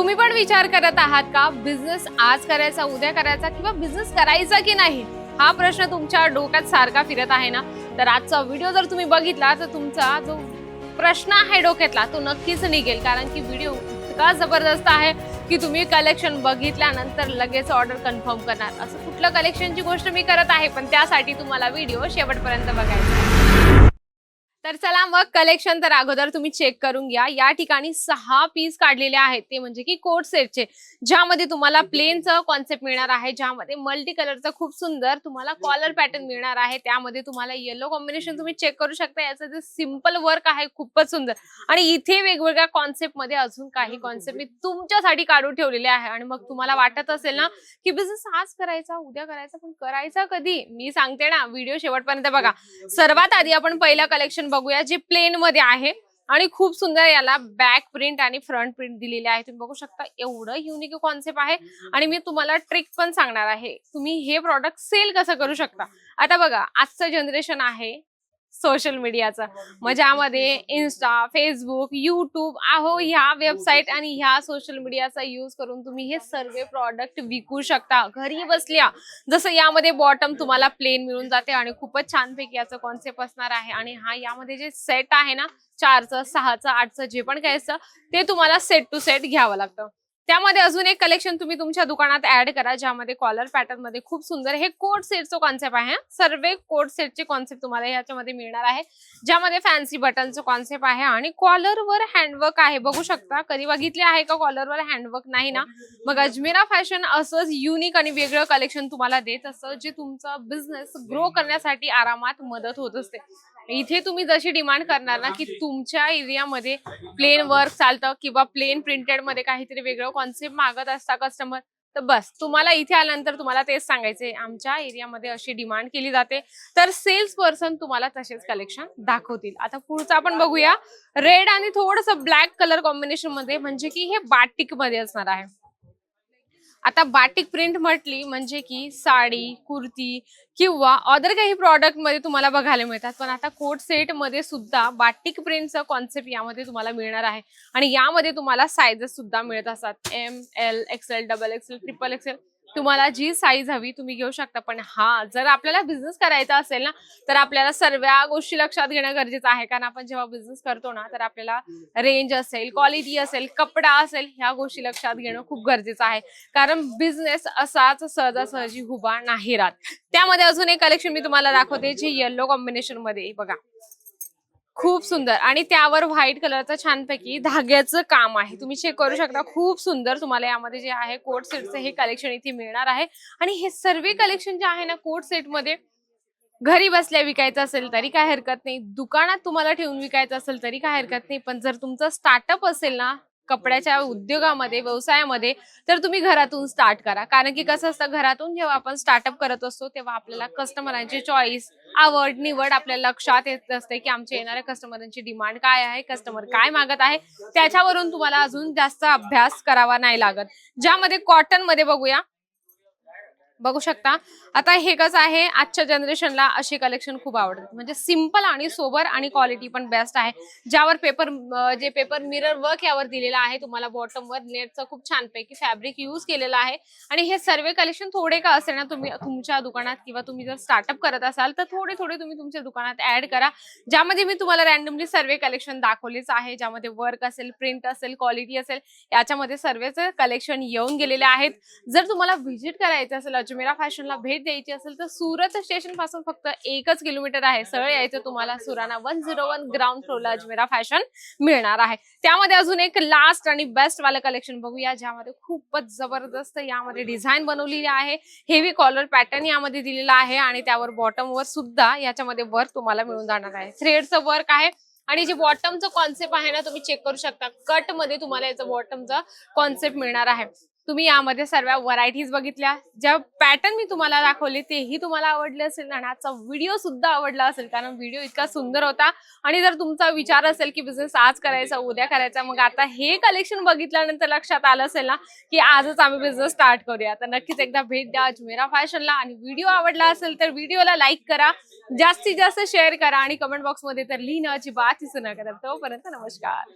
तुम्ही पण विचार करत आहात का? बिझनेस आज करायचा उद्या करायचा किंवा बिझनेस करायचा की नाही? हा प्रश्न तुमच्या डोक्यात सारखा फिरत आहे ना? तर आजचा व्हिडिओ जर तुम्ही बघितला तर तुमचा जो प्रश्न आहे डोक्यातला तो नक्कीच निघेल. कारण की व्हिडिओ इतका जबरदस्त आहे की तुम्ही कलेक्शन बघितल्यानंतर लगेच ऑर्डर कन्फर्म करणार. असं कुठलं कलेक्शनची गोष्ट मी करत आहे पण त्यासाठी तुम्हाला व्हिडिओ शेवटपर्यंत बघायचा तर चला मग कलेक्शन तर अगोदर तुम्ही चेक करून घ्या. या ठिकाणी सहा पीस काढलेले आहेत. ते म्हणजे की कोट सेटचे ज्यामध्ये तुम्हाला प्लेनचं कॉन्सेप्ट मिळणार आहे. ज्यामध्ये मल्टी कलरचं खूप सुंदर तुम्हाला कॉलर पॅटर्न मिळणार आहे. त्यामध्ये तुम्हाला येलो कॉम्बिनेशन तुम्ही चेक करू शकता. याचं जे सिंपल वर्क आहे खूपच सुंदर. आणि इथे वेगवेगळ्या कॉन्सेप्टमध्ये अजून काही कॉन्सेप्ट मी तुमच्यासाठी काढून ठेवलेले आहे. आणि मग तुम्हाला वाटत असेल ना की बिझनेस आज करायचा उद्या करायचा पण करायचा कधी? मी सांगते ना. व्हिडिओ शेवटपर्यंत बघा. सर्वात आधी आपण पहिलं कलेक्शन बघूया जे प्लेन मध्ये आहे. आणि खूप सुंदर याला बॅक प्रिंट आणि फ्रंट प्रिंट दिलेले आहे. तुम्ही बघू शकता एवढं युनिक कॉन्सेप्ट आहे. आणि मी तुम्हाला ट्रिक पण सांगणार आहे. तुम्ही हे प्रॉडक्ट सेल कसं करू शकता? आता बघा आजचं जनरेशन आहे. सोशल मीडियाचं. मग ज्यामध्ये इन्स्टा फेसबुक युट्यूब आहो ह्या वेबसाईट आणि ह्या सोशल मीडियाचा यूज करून तुम्ही हे सर्व प्रॉडक्ट विकू शकता. घरी बसल्या जसं यामध्ये बॉटम तुम्हाला प्लेन मिळून जाते आणि खूपच छानपैकी याचं कॉन्सेप्ट असणार आहे. आणि हा यामध्ये जे सेट आहे ना चारचं सहाचं आठचं जे पण काय असतं ते तुम्हाला सेट टू सेट घ्यावं लागतं. त्यामध्ये अजून एक कलेक्शन तुम्ही तुमच्या दुकानात ऍड करा ज्यामध्ये कॉलर पॅटर्नमध्ये खूप सुंदर हे कोट सेटचं कॉन्सेप्ट आहे. सर्व कोट सेटचे कॉन्सेप्ट तुम्हाला याच्यामध्ये मिळणार आहे. ज्यामध्ये फॅन्सी बटनचं कॉन्सेप्ट आहे आणि कॉलरवर हँडवर्क आहे. बघू शकता कधी बघितले आहे का कॉलरवर हँडवर्क नाही ना? मग अजमेरा फॅशन असंच युनिक आणि वेगळं कलेक्शन तुम्हाला देत असतं जे तुमचा बिझनेस ग्रो करण्यासाठी आरामात मदत होत असते. इथे तुम्ही जशी डिमांड करणार ना की तुमच्या एरियामध्ये प्लेन वर्क चालतं किंवा प्लेन प्रिंटेडमध्ये काहीतरी वेगळं कॉन्सेप्ट मागत असता कस्टमर तर बस. तुम्हाला इथे आल्यानंतर तुम्हाला तेच सांगायचंय. आमच्या एरियामध्ये अशी डिमांड केली जाते. तर सेल्स पर्सन तुम्हाला तसेच कलेक्शन दाखवतील. आता पुढचं आपण बघूया. रेड आणि थोडस ब्लॅक कलर कॉम्बिनेशनमध्ये म्हणजे की हे बाटिकमध्ये असणार आहे. आता बाटिक प्रिंट म्हटली म्हणजे की साडी कुर्ती किंवा अदर काही प्रॉडक्टमध्ये तुम्हाला बघायला मिळतात. पण आता कोट सेटमध्ये सुद्धा बाटिक प्रिंटचा कॉन्सेप्ट यामध्ये तुम्हाला मिळणार आहे. आणि यामध्ये तुम्हाला सायझेस सुद्धा मिळत असतात. M L XL double XL triple XL तुम्हाला जी साईज हवी तुम्ही घेऊ शकता. पण हा जर आपल्याला बिझनेस करायचा असेल ना तर आपल्याला सर्व गोष्टी लक्षात घेणं गरजेचं आहे. कारण आपण जेव्हा बिझनेस करतो ना तर आपल्याला रेंज असेल क्वालिटी असेल कपडा असेल ह्या गोष्टी लक्षात घेणं खूप गरजेचं आहे. कारण बिझनेस असाच सहजासहजी उभा नाही राहत. त्यामध्ये अजून एक कलेक्शन मी तुम्हाला दाखवते जे येल्लो कॉम्बिनेशनमध्ये बघा. खूप सुंदर. आणि त्यावर व्हाईट कलरचं छानपैकी धाग्याचं काम आहे. तुम्ही चेक करू शकता. खूप सुंदर तुम्हाला यामध्ये जे आहे कोट सेटचं हे कलेक्शन इथे मिळणार आहे. आणि हे सर्व कलेक्शन जे आहे ना कोट सेटमध्ये घरी बसल्या विकायचं असेल तरी काय हरकत नाही. दुकानात तुम्हाला ठेवून विकायचं असेल तरी काय हरकत नाही. पण जर तुमचं स्टार्टअप असेल ना कपड्याच्या उद्योगामध्ये व्यवसायामध्ये तर तुम्ही घरातून स्टार्ट करा. कारण की कसं असतं घरातून जेव्हा आपण स्टार्टअप करत असतो तेव्हा आपल्याला कस्टमरांची चॉईस आवड निवड आपल्या लक्षात येत असते की आमच्या येणाऱ्या कस्टमरांची डिमांड काय आहे कस्टमर काय मागत आहे. त्याच्यावरून तुम्हाला अजून जास्त अभ्यास करावा नाही लागत. ज्यामध्ये कॉटनमध्ये बघूया बघू शकता. आता हे कसं आहे आजच्या जनरेशनला असे कलेक्शन खूप आवडतात. म्हणजे सिंपल आणि सोबर आणि क्वालिटी पण बेस्ट आहे. ज्यावर पेपर जे पेपर मिरर वर्क यावर दिलेला आहे तुम्हाला बॉटम वर नेटचं खूप छानपैकी फॅब्रिक यूज केलेलं आहे. आणि हे सर्व कलेक्शन थोडे का असेल ना तुम्ही तुमच्या दुकानात किंवा तुम्ही जर स्टार्टअप करत असाल तर थोडे थोडे तुम्ही तुमच्या दुकानात ऍड करा. ज्यामध्ये मी तुम्हाला रॅन्डमली सर्व कलेक्शन दाखवलेच आहे. ज्यामध्ये वर्क असेल प्रिंट असेल क्वालिटी असेल याच्यामध्ये सर्वेच कलेक्शन येऊन गेलेले आहेत. जर तुम्हाला व्हिजिट करायचं असेल अजमेरा फॅशनला भेट द्यायची असेल तर सुरत स्टेशनपासून फक्त एकच किलोमीटर आहे. सरळ यायचं तुम्हाला Surana one zero one ground फ्लोरला Ajmera fashion मिळणार आहे. त्यामध्ये अजून एक लास्ट आणि बेस्ट वालं कलेक्शन बघूया ज्यामध्ये खूपच जबरदस्त यामध्ये डिझाईन बनवलेली आहे. हेवी कॉलर पॅटर्न यामध्ये दिलेला आहे आणि त्यावर बॉटम वर सुद्धा याच्यामध्ये वर्क तुम्हाला मिळून जाणार आहे. थ्रेडचं वर्क आहे आणि जे बॉटमचं कॉन्सेप्ट आहे ना तुम्ही चेक करू शकता. कटमध्ये तुम्हाला याचं बॉटमचं कॉन्सेप्ट मिळणार आहे. तुम्ही यामध्ये सर्व व्हरायटीज बघितल्या. ज्या पॅटर्न मी तुम्हाला दाखवले तेही तुम्हाला आवडले असेल आणि आजचा व्हिडिओ सुद्धा आवडला असेल. कारण व्हिडिओ इतका सुंदर होता. आणि जर तुमचा विचार असेल की बिझनेस आज करायचा उद्या करायचा मग आता हे कलेक्शन बघितल्यानंतर लक्षात आलं असेल ना की आजच आम्ही बिझनेस स्टार्ट करूया. तर नक्कीच एकदा भेट द्या अजमेरा फॅशनला. आणि व्हिडिओ आवडला असेल तर व्हिडिओला लाईक करा. जास्तीत जास्त शेअर करा. आणि कमेंट बॉक्समध्ये तर लिहिणं अजिबात दिसू नका. तर तोपर्यंत नमस्कार.